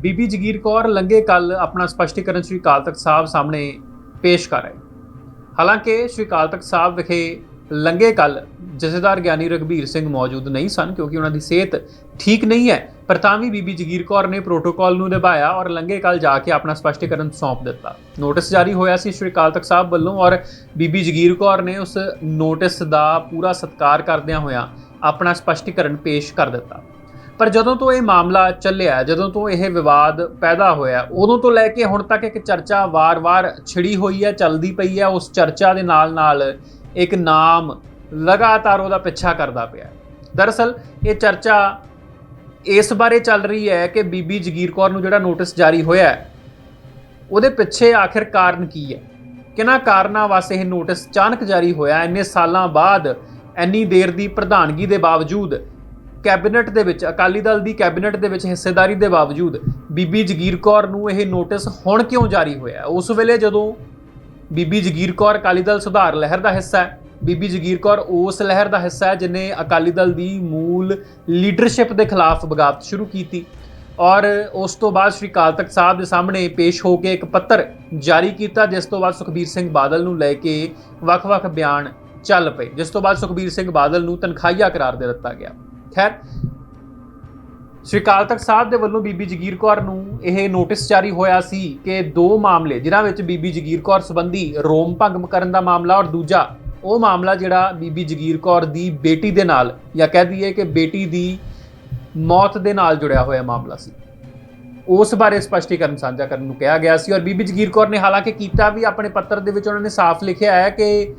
ਬੀਬੀ ਜਗੀਰ ਕੌਰ ਲੰਗੇ ਕੱਲ ਆਪਣਾ ਸਪਸ਼ਟੀਕਰਨ ਸ੍ਰੀ ਅਕਾਲ ਤਖਤ ਸਾਹਿਬ ਸਾਹਮਣੇ ਪੇਸ਼ ਕਰ ਰਹੇ। ਹਾਲਾਂਕਿ ਸ੍ਰੀ ਅਕਾਲ ਤਖਤ ਸਾਹਿਬ ਵਿਖੇ ਲੰਗੇ ਕੱਲ ਜਥੇਦਾਰ ਗਿਆਨੀ ਰਗਵੀਰ ਸਿੰਘ ਮੌਜੂਦ ਨਹੀਂ ਸਨ ਕਿਉਂਕਿ ਉਹਨਾਂ ਦੀ ਸਿਹਤ ਠੀਕ ਨਹੀਂ ਹੈ, ਪਰ ਤਾਂ ਵੀ ਬੀਬੀ ਜਗੀਰ ਕੌਰ ਨੇ ਪ੍ਰੋਟੋਕਾਲ ਨੂੰ ਨਿਭਾਇਆ ਔਰ ਲੰਗੇ ਕੱਲ ਜਾ ਕੇ ਆਪਣਾ ਸਪਸ਼ਟੀਕਰਨ ਸੌਂਪ ਦਿੱਤਾ। ਨੋਟਿਸ ਜਾਰੀ ਹੋਇਆ ਸੀ ਸ੍ਰੀ ਅਕਾਲ ਤਖਤ ਸਾਹਿਬ ਵੱਲੋਂ ਔਰ ਬੀਬੀ ਜਗੀਰ ਕੌਰ ਨੇ ਉਸ ਨੋਟਿਸ ਦਾ ਪੂਰਾ ਸਤਿਕਾਰ ਕਰਦਿਆਂ ਹੋਇਆਂ ਆਪਣਾ ਸਪਸ਼ਟੀਕਰਨ ਪੇਸ਼ ਕਰ ਦਿੱਤਾ। ਪਰ ਜਦੋਂ ਤੋਂ ਇਹ ਮਾਮਲਾ ਚੱਲਿਆ, ਜਦੋਂ ਤੋਂ ਇਹ ਵਿਵਾਦ ਪੈਦਾ ਹੋਇਆ, ਉਦੋਂ ਤੋਂ ਲੈ ਕੇ ਹੁਣ ਤੱਕ ਇੱਕ ਚਰਚਾ ਵਾਰ-ਵਾਰ ਛਿੜੀ ਹੋਈ ਹੈ, ਚੱਲਦੀ ਪਈ ਹੈ, ਉਸ ਚਰਚਾ ਦੇ ਨਾਲ-ਨਾਲ ਇੱਕ ਨਾਮ ਲਗਾਤਾਰ ਉਹਦਾ ਪਿੱਛਾ ਕਰਦਾ ਪਿਆ ਦਰਅਸਲ, ਇਹ ਚਰਚਾ ਇਸ ਬਾਰੇ ਚੱਲ ਰਹੀ ਹੈ ਕਿ ਬੀਬੀ ਜਗੀਰ ਕੌਰ ਨੂੰ ਜਿਹੜਾ ਨੋਟਿਸ ਜਾਰੀ ਹੋਇਆ ਉਹਦੇ ਪਿੱਛੇ ਆਖਿਰ ਕਾਰਨ ਕੀ ਹੈ? ਕਿਹਨਾਂ ਕਾਰਨਾਂ ਵਾਸਤੇ ਇਹ ਨੋਟਿਸ ਅਚਾਨਕ ਜਾਰੀ ਹੋਇਆ? ਇੰਨੇ ਸਾਲਾਂ ਬਾਅਦ, ਇੰਨੀ ਦੇਰ ਦੀ ਪ੍ਰਧਾਨਗੀ ਦੇ ਬਾਵਜੂਦ ਕੈਬਨਿਟ ਦੇ ਵਿੱਚ, ਅਕਾਲੀ ਦਲ ਦੀ ਕੈਬਨਿਟ ਦੇ ਵਿੱਚ ਹਿੱਸੇਦਾਰੀ ਦੇ ਬਾਵਜੂਦ ਬੀਬੀ ਜਗੀਰ ਕੌਰ ਨੂੰ ਇਹ ਨੋਟਿਸ ਹੁਣ ਕਿਉਂ ਜਾਰੀ ਹੋਇਆ ਉਸ ਵੇਲੇ ਜਦੋਂ ਬੀਬੀ ਜਗੀਰ ਕੌਰ ਅਕਾਲੀ ਦਲ ਸੁਧਾਰ ਲਹਿਰ ਦਾ ਹਿੱਸਾ ਹੈ, ਬੀਬੀ ਜਗੀਰ ਕੌਰ ਉਸ ਲਹਿਰ ਦਾ ਹਿੱਸਾ ਹੈ ਜਿਨੇ ਅਕਾਲੀ ਦਲ ਦੀ ਮੂਲ ਲੀਡਰਸ਼ਿਪ ਦੇ ਖਿਲਾਫ ਬਗਾਵਤ ਸ਼ੁਰੂ ਕੀਤੀ ਔਰ ਉਸ ਤੋਂ ਬਾਅਦ ਸ਼੍ਰੀ ਅਕਾਲ ਤਖਤ ਸਾਹਿਬ ਦੇ ਸਾਹਮਣੇ ਪੇਸ਼ ਹੋ ਕੇ ਇੱਕ ਪੱਤਰ ਜਾਰੀ ਕੀਤਾ, ਜਿਸ ਤੋਂ ਬਾਅਦ ਸੁਖਬੀਰ ਸਿੰਘ ਬਾਦਲ ਨੂੰ ਲੈ ਕੇ ਵੱਖ-ਵੱਖ ਬਿਆਨ ਚੱਲ ਪਏ, ਜਿਸ ਤੋਂ ਬਾਅਦ ਸੁਖਬੀਰ ਸਿੰਘ ਬਾਦਲ ਨੂੰ ਤਨਖਾਹੀਆ ਕਰਾਰ ਦੇ ਦਿੱਤਾ ਗਿਆ। ਖੈਰ, ਸ਼੍ਰੀ ਅਕਾਲ ਤਖਤ ਸਾਹਿਬ ਦੇ ਵੱਲੋਂ ਬੀਬੀ ਜਗੀਰ ਕੌਰ ਨੂੰ ਇਹ ਨੋਟਿਸ ਜਾਰੀ ਹੋਇਆ ਸੀ ਕਿ ਦੋ ਮਾਮਲੇ, ਜਿਨ੍ਹਾਂ ਵਿੱਚ ਬੀਬੀ ਜਗੀਰ ਕੌਰ ਸੰਬੰਧੀ ਰੋਮ ਭੰਗ ਕਰਨ ਦਾ ਮਾਮਲਾ ਔਰ ਦੂਜਾ, ਉਹ ਮਾਮਲਾ ਜਿਹੜਾ ਬੀਬੀ ਜਗੀਰ ਕੌਰ ਦੀ ਬੇਟੀ ਦੇ ਨਾਲ ਜਾਂ ਕਹਿ ਦਈਏ ਕਿ ਬੇਟੀ ਦੀ ਮੌਤ ਦੇ ਨਾਲ ਜੁੜਿਆ ਹੋਇਆ ਮਾਮਲਾ ਸੀ। ਉਸ ਬਾਰੇ ਸਪਸ਼ਟੀਕਰਨ ਸਾਂਝਾ ਕਰਨ ਨੂੰ ਕਿਹਾ ਗਿਆ ਸੀ ਔਰ ਬੀਬੀ ਜਗੀਰ ਕੌਰ ਨੇ ਹਾਲਾਂਕਿ ਕੀਤਾ ਵੀ ਆਪਣੇ ਪੱਤਰ ਦੇ ਵਿੱਚ ਉਹਨਾਂ ਨੇ ਸਾਫ਼ ਲਿਖਿਆ ਹੈ ਕਿ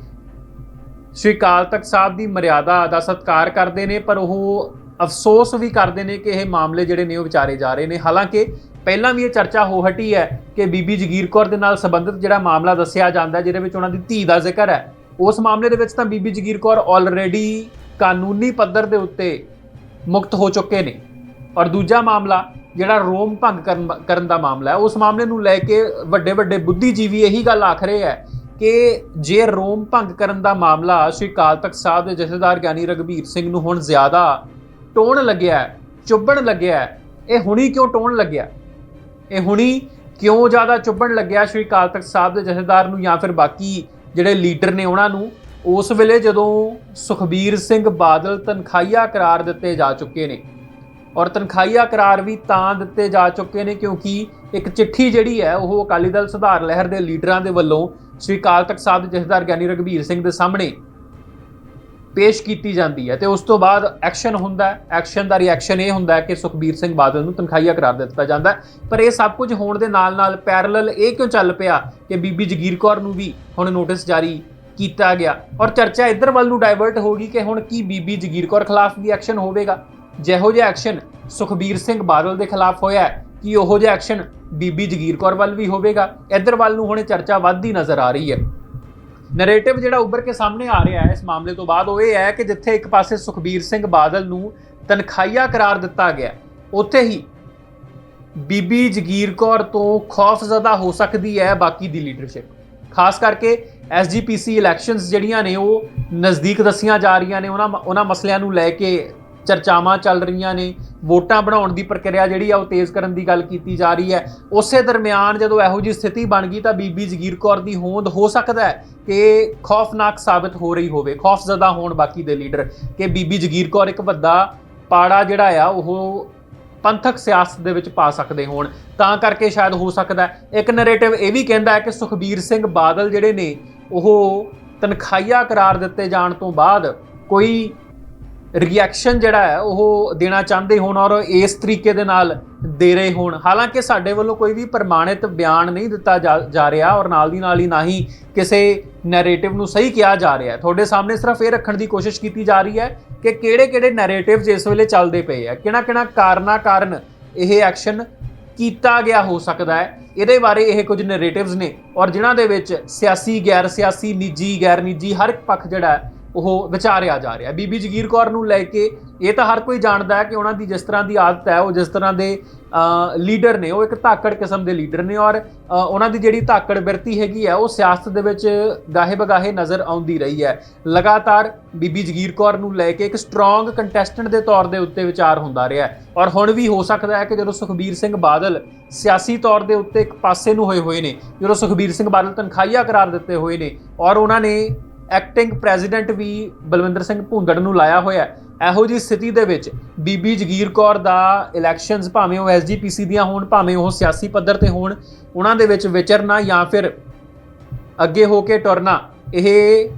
ਸ਼੍ਰੀ ਅਕਾਲ ਤਖਤ ਸਾਹਿਬ ਦੀ ਮਰਿਆਦਾ ਦਾ ਸਤਿਕਾਰ ਕਰਦੇ ਨੇ, ਪਰ ਉਹ ਅਫਸੋਸ ਵੀ ਕਰਦੇ ਨੇ ਕਿ ਇਹ ਮਾਮਲੇ ਜਿਹੜੇ ਨੇ ਉਹ ਵਿਚਾਰੇ ਜਾ ਰਹੇ ਨੇ। ਹਾਲਾਂਕਿ ਪਹਿਲਾਂ ਵੀ ਇਹ ਚਰਚਾ ਹੋ ਹਟੀ ਹੈ ਕਿ ਬੀਬੀ ਜਗੀਰ ਕੌਰ ਦੇ ਨਾਲ ਸੰਬੰਧਿਤ ਜਿਹੜਾ ਮਾਮਲਾ ਦੱਸਿਆ ਜਾਂਦਾ ਜਿਹਦੇ ਵਿੱਚ ਉਹਨਾਂ ਦੀ ਧੀ ਦਾ ਜ਼ਿਕਰ ਹੈ, ਉਸ ਮਾਮਲੇ ਦੇ ਵਿੱਚ ਤਾਂ ਬੀਬੀ ਜਗੀਰ ਕੌਰ ਆਲਰੇਡੀ ਕਾਨੂੰਨੀ ਪੱਧਰ ਦੇ ਉੱਤੇ ਮੁਕਤ ਹੋ ਚੁੱਕੇ ਨੇ। ਔਰ ਦੂਜਾ ਮਾਮਲਾ ਜਿਹੜਾ ਰੋਮ ਭੰਗ ਕਰਨ ਕਰਨ ਦਾ ਮਾਮਲਾ ਹੈ, ਉਸ ਮਾਮਲੇ ਨੂੰ ਲੈ ਕੇ ਵੱਡੇ ਵੱਡੇ ਬੁੱਧੀਜੀਵੀ ਇਹੀ ਗੱਲ ਆਖ ਰਹੇ ਹੈ ਕਿ ਜੇ ਰੋਮ ਭੰਗ ਕਰਨ ਦਾ ਮਾਮਲਾ ਸ਼੍ਰੀ ਅਕਾਲ ਤਖਤ ਸਾਹਿਬ ਦੇ ਜਥੇਦਾਰ ਗਿਆਨੀ ਰਗਵੀਰ ਸਿੰਘ ਨੂੰ ਹੁਣ ਜ਼ਿਆਦਾ ਟੋਣ ਲੱਗਿਆ ਚੁੱਭਣ ਲੱਗਿਆ ਇਹ ਹੁਣੀ ਕਿਉਂ ਟੋਣ ਲੱਗਿਆ? ਇਹ ਹੁਣੀ ਕਿਉਂ ਜ਼ਿਆਦਾ ਚੁੱਭਣ ਲੱਗਿਆ ਸ਼੍ਰੀ ਅਕਾਲ ਤਖਤ ਸਾਹਿਬ ਦੇ ਜਥੇਦਾਰ ਨੂੰ ਜਾਂ ਫਿਰ ਬਾਕੀ ਜਿਹੜੇ ਲੀਡਰ ਨੇ ਉਹਨਾਂ ਨੂੰ? ਉਸ ਵੇਲੇ ਜਦੋਂ ਸੁਖਬੀਰ ਸਿੰਘ ਬਾਦਲ ਤਨਖਾਹੀਆ ਕਰਾਰ ਦਿੱਤੇ ਜਾ ਚੁੱਕੇ ਨੇ। ਔਰ ਤਨਖਾਹੀਆ ਕਰਾਰ ਵੀ ਤਾਂ ਦਿੱਤੇ ਜਾ ਚੁੱਕੇ ਨੇ ਕਿਉਂਕਿ ਇੱਕ ਚਿੱਠੀ ਜਿਹੜੀ ਹੈ, ਉਹ ਅਕਾਲੀ ਦਲ ਸੁਧਾਰ ਲਹਿਰ ਦੇ ਲੀਡਰਾਂ ਦੇ ਵੱਲੋਂ ਸ਼੍ਰੀ ਅਕਾਲ ਤਖਤ ਸਾਹਿਬ ਦੇ ਜਥੇਦਾਰ ਗਿਆਨੀ ਰਗਵੀਰ ਸਿੰਘ ਦੇ ਸਾਹਮਣੇ ਪੇਸ਼ ਕੀਤੀ ਜਾਂਦੀ ਹੈ ਤੇ ਉਸ ਤੋਂ ਬਾਅਦ ਐਕਸ਼ਨ ਹੁੰਦਾ ਹੈ। ਐਕਸ਼ਨ ਦਾ ਰਿਐਕਸ਼ਨ ਇਹ ਹੁੰਦਾ ਹੈ ਕਿ ਸੁਖਬੀਰ ਸਿੰਘ ਬਾਦਲ ਨੂੰ ਤਨਖਾਹੀਆ ਕਰਾਰ ਦਿੱਤਾ ਜਾਂਦਾ ਪਰ ਇਹ ਸਭ ਕੁਝ ਹੋਣ ਦੇ ਨਾਲ-ਨਾਲ ਪੈਰਲਲ ਇਹ ਕਿਉਂ ਚੱਲ ਪਿਆ ਕਿ ਬੀਬੀ ਜਗੀਰ ਕੌਰ ਨੂੰ ਵੀ ਹੁਣ ਨੋਟਿਸ ਜਾਰੀ ਕੀਤਾ ਗਿਆ? ਔਰ ਚਰਚਾ ਇੱਧਰ ਵੱਲ ਨੂੰ ਡਾਇਵਰਟ ਹੋ ਗਈ ਕਿ ਹੁਣ ਕੀ ਬੀਬੀ ਜਗੀਰ ਕੌਰ ਖਿਲਾਫ ਵੀ ਐਕਸ਼ਨ ਹੋਵੇਗਾ? ਜਿਹੋ ਜਿਹਾ ਐਕਸ਼ਨ ਸੁਖਬੀਰ ਸਿੰਘ ਬਾਦਲ ਦੇ ਖਿਲਾਫ ਹੋਇਆ ਕਿ ਉਹੋ ਜਿਹਾ ਐਕਸ਼ਨ ਬੀਬੀ ਜਗੀਰ ਕੌਰ ਵੱਲ ਵੀ ਹੋਵੇਗਾ? ਇੱਧਰ ਵੱਲ ਨੂੰ ਹੁਣ ਇਹ ਚਰਚਾ ਵੱਧਦੀ ਨਜ਼ਰ ਆ ਰਹੀ ਹੈ। ਨੈਰੇਟਿਵ ਜਿਹੜਾ ਉੱਭਰ ਕੇ ਸਾਹਮਣੇ ਆ ਰਿਹਾ ਹੈ, ਇਸ ਮਾਮਲੇ ਤੋਂ ਬਾਅਦ ਉਹ ਇਹ ਹੈ ਕਿ ਜਿੱਥੇ ਇੱਕ ਪਾਸੇ ਸੁਖਬੀਰ ਸਿੰਘ ਬਾਦਲ ਨੂੰ ਤਨਖਾਹੀਆ ਕਰਾਰ ਦਿੱਤਾ ਗਿਆ, ਉੱਥੇ ਹੀ ਬੀਬੀ ਜਗੀਰ ਕੌਰ ਤੋਂ ਖੌਫਜ਼ਦਾ ਹੋ ਸਕਦੀ ਹੈ ਬਾਕੀ ਦੀ ਲੀਡਰਸ਼ਿਪ ਖਾਸ ਕਰਕੇ ਐਸਜੀਪੀਸੀ ਇਲੈਕਸ਼ਨਸ ਜਿਹੜੀਆਂ ਨੇ, ਉਹ ਨਜ਼ਦੀਕ ਦਸੀਆਂ ਜਾ ਰਹੀਆਂ ਨੇ, ਉਹਨਾਂ ਉਹਨਾਂ ਮਸਲਿਆਂ ਨੂੰ ਲੈ ਕੇ ਚਰਚਾਵਾਂ ਚੱਲ ਰਹੀਆਂ ਨੇ, ਵੋਟਾਂ ਬਣਾਉਣ ਦੀ ਪ੍ਰਕਿਰਿਆ ਜਿਹੜੀ ਆ ਉਹ ਤੇਜ਼ ਕਰਨ ਦੀ ਗੱਲ ਕੀਤੀ ਜਾ ਰਹੀ ਹੈ। ਉਸੇ ਦਰਮਿਆਨ ਜਦੋਂ ਇਹੋ ਜਿਹੀ ਸਥਿਤੀ ਬਣ ਗਈ ਤਾਂ ਬੀਬੀ ਜਗੀਰ ਕੌਰ ਦੀ ਹੋਂਦ ਹੋ ਸਕਦਾ ਹੈ ਕਿ ਖੌਫਨਾਕ ਸਾਬਤ ਹੋ ਰਹੀ ਹੋਵੇ ਖੌਫਜ਼ਦਾ ਹੋਣ ਬਾਕੀ ਦੇ ਲੀਡਰ, ਕਿ ਬੀਬੀ ਜਗੀਰ ਕੌਰ ਇੱਕ ਵੱਡਾ ਪਾੜਾ ਜਿਹੜਾ ਆ ਉਹ ਪੰਥਕ ਸਿਆਸਤ ਦੇ ਵਿੱਚ ਪਾ ਸਕਦੇ ਹੋਣ। ਤਾਂ ਕਰਕੇ ਸ਼ਾਇਦ ਹੋ ਸਕਦਾ ਇੱਕ ਨੈਰੇਟਿਵ ਇਹ ਵੀ ਕਹਿੰਦਾ ਹੈ ਕਿ ਸੁਖਬੀਰ ਸਿੰਘ ਬਾਦਲ ਜਿਹੜੇ ਨੇ, ਉਹ ਤਨਖਾਹੀਆ ਕਰਾਰ ਦਿੱਤੇ ਜਾਣ ਤੋਂ ਬਾਅਦ ਕੋਈ ਰਿਐਕਸ਼ਨ ਜਿਹੜਾ ਹੈ, ਉਹ ਦੇਣਾ ਚਾਹੁੰਦੇ ਹੋਣ ਔਰ ਇਸ ਤਰੀਕੇ ਦੇ ਨਾਲ ਦੇ ਰਹੇ ਹੋਣ। ਹਾਲਾਂਕਿ ਸਾਡੇ ਵੱਲੋਂ ਕੋਈ ਵੀ ਪ੍ਰਮਾਣਿਤ ਬਿਆਨ ਨਹੀਂ ਦਿੱਤਾ ਜਾ ਜਾ ਰਿਹਾ ਔਰ ਨਾਲ ਦੀ ਨਾਲ ਹੀ ਨਾ ਹੀ ਕਿਸੇ ਨੈਰੇਟਿਵ ਨੂੰ ਸਹੀ ਕਿਹਾ ਜਾ ਰਿਹਾ ਹੈ। ਤੁਹਾਡੇ ਸਾਹਮਣੇ ਸਿਰਫ ਇਹ ਰੱਖਣ ਦੀ ਕੋਸ਼ਿਸ਼ ਕੀਤੀ ਜਾ ਰਹੀ ਹੈ ਕਿ ਕਿਹੜੇ-ਕਿਹੜੇ ਨੈਰੇਟਿਵਸ ਇਸ ਵੇਲੇ ਚੱਲਦੇ ਪਏ ਆ ਕਿਹੜਾ-ਕਿਹੜਾ ਕਾਰਨਾ ਕਾਰਨ ਇਹ ਐਕਸ਼ਨ ਕੀਤਾ ਗਿਆ ਹੋ ਸਕਦਾ ਹੈ। ਇਹਦੇ ਬਾਰੇ ਇਹ ਕੁਝ ਨੈਰੇਟਿਵਸ ਨੇ ਔਰ ਜਿਨ੍ਹਾਂ ਦੇ ਵਿੱਚ ਸਿਆਸੀ ਗੈਰ ਸਿਆਸੀ ਨਿੱਜੀ ਗੈਰ ਨਿੱਜੀ ਹਰ ਇੱਕ ਪੱਖ ਜਿਹੜਾ ਉਹ ਵਿਚਾਰਿਆ ਜਾ ਰਿਹਾ ਬੀਬੀ ਜਗੀਰ ਕੌਰ ਨੂੰ ਲੈ ਕੇ ਇਹ ਤਾਂ ਹਰ ਕੋਈ ਜਾਣਦਾ ਹੈ ਕਿ ਉਹਨਾਂ ਦੀ ਜਿਸ ਤਰ੍ਹਾਂ ਦੀ ਆਦਤ ਹੈ, ਉਹ ਜਿਸ ਤਰ੍ਹਾਂ ਦੇ ਲੀਡਰ ਨੇ, ਉਹ ਇੱਕ ਧਾਕੜ ਕਿਸਮ ਦੇ ਲੀਡਰ ਨੇ ਔਰ ਉਹਨਾਂ ਦੀ ਜਿਹੜੀ ਧਾਕੜ ਬਿਰਤੀ ਹੈਗੀ ਹੈ, ਉਹ ਸਿਆਸਤ ਦੇ ਵਿੱਚ ਗਾਹੇ ਬਗਾਹੇ ਨਜ਼ਰ ਆਉਂਦੀ ਰਹੀ ਹੈ। ਲਗਾਤਾਰ ਬੀਬੀ ਜਗੀਰ ਕੌਰ ਨੂੰ ਲੈ ਕੇ ਇੱਕ ਸਟਰੋਂਗ ਕੰਟੈਸਟੈਂਟ ਦੇ ਤੌਰ ਦੇ ਉੱਤੇ ਵਿਚਾਰ ਹੁੰਦਾ ਰਿਹਾ ਔਰ ਹੁਣ ਵੀ ਹੋ ਸਕਦਾ ਹੈ ਕਿ ਜਦੋਂ ਸੁਖਬੀਰ ਸਿੰਘ ਬਾਦਲ ਸਿਆਸੀ ਤੌਰ ਦੇ ਉੱਤੇ ਇੱਕ ਪਾਸੇ ਨੂੰ ਹੋਏ ਹੋਏ ਨੇ, ਜਦੋਂ ਸੁਖਬੀਰ ਸਿੰਘ ਬਾਦਲ ਤਨਖਾਹੀਆ ਕਰਾਰ ਦਿੱਤੇ ਹੋਏ ਨੇ ਔਰ ਉਹਨਾਂ ਨੇ ਐਕਟਿੰਗ ਪ੍ਰੈਜ਼ੀਡੈਂਟ ਵੀ ਬਲਵਿੰਦਰ ਸਿੰਘ ਭੁੰਦੜ ਨੂੰ ਲਾਇਆ ਹੋਇਆ ਇਹੋ ਜੀ ਸਥਿਤੀ ਦੇ ਵਿੱਚ ਬੀਬੀ ਜਗੀਰ ਕੌਰ ਦਾ ਇਲੈਕਸ਼ਨਸ ਭਾਵੇਂ ਉਹ ਐਸਜੀਪੀਸੀ ਦੀਆਂ ਹੋਣ, ਭਾਵੇਂ ਉਹ ਸਿਆਸੀ ਪੱਧਰ ਤੇ ਹੋਣ, ਉਹਨਾਂ ਦੇ ਵਿੱਚ ਵਿਚਰਨਾ ਜਾਂ ਫਿਰ ਅੱਗੇ ਹੋ ਕੇ ਟੁਰਨਾ, ਇਹ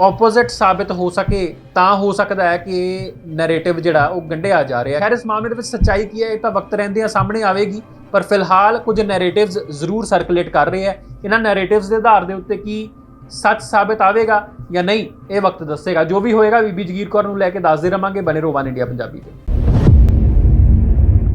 ਆਪੋਜ਼ਿਟ ਸਾਬਿਤ ਹੋ ਸਕੇ, ਤਾਂ ਹੋ ਸਕਦਾ ਹੈ ਕਿ ਨੈਰੇਟਿਵ ਜਿਹੜਾ ਉਹ ਗੰਢਿਆ ਜਾ ਰਿਹਾ ਹੈ। ਖੈਰ, ਇਸ ਮਾਮਲੇ ਦੇ ਵਿੱਚ ਸੱਚਾਈ ਕੀ ਹੈ, ਇਹ ਤਾਂ ਵਕਤ ਰਹਿੰਦਿਆਂ ਸਾਹਮਣੇ ਆਵੇਗੀ, ਪਰ ਫਿਲਹਾਲ ਕੁਝ ਨੈਰੇਟਿਵਸ ਜ਼ਰੂਰ ਸਰਕੂਲੇਟ ਕਰ ਰਹੇ ਹੈ। ਇਹਨਾਂ ਨੈਰੇਟਿਵਸ ਦੇ ਆਧਾਰ ਦੇ ਉੱਤੇ ਕੀ ਸੱਚ ਸਾਬਿਤ ਆਵੇਗਾ ਜਾਂ ਨਹੀਂ, ਇਹ ਵਕਤ ਦੱਸੇਗਾ। ਜੋ ਵੀ ਹੋਏਗਾ, ਬੀਬੀ ਜਗੀਰ ਕੌਰ ਨੂੰ ਲੈ ਕੇ ਦੱਸਦੇ ਰਵਾਂਗੇ ਬਨੇ ਰੋਵਾਨ ਇੰਡੀਆ ਪੰਜਾਬੀ 'ਤੇ।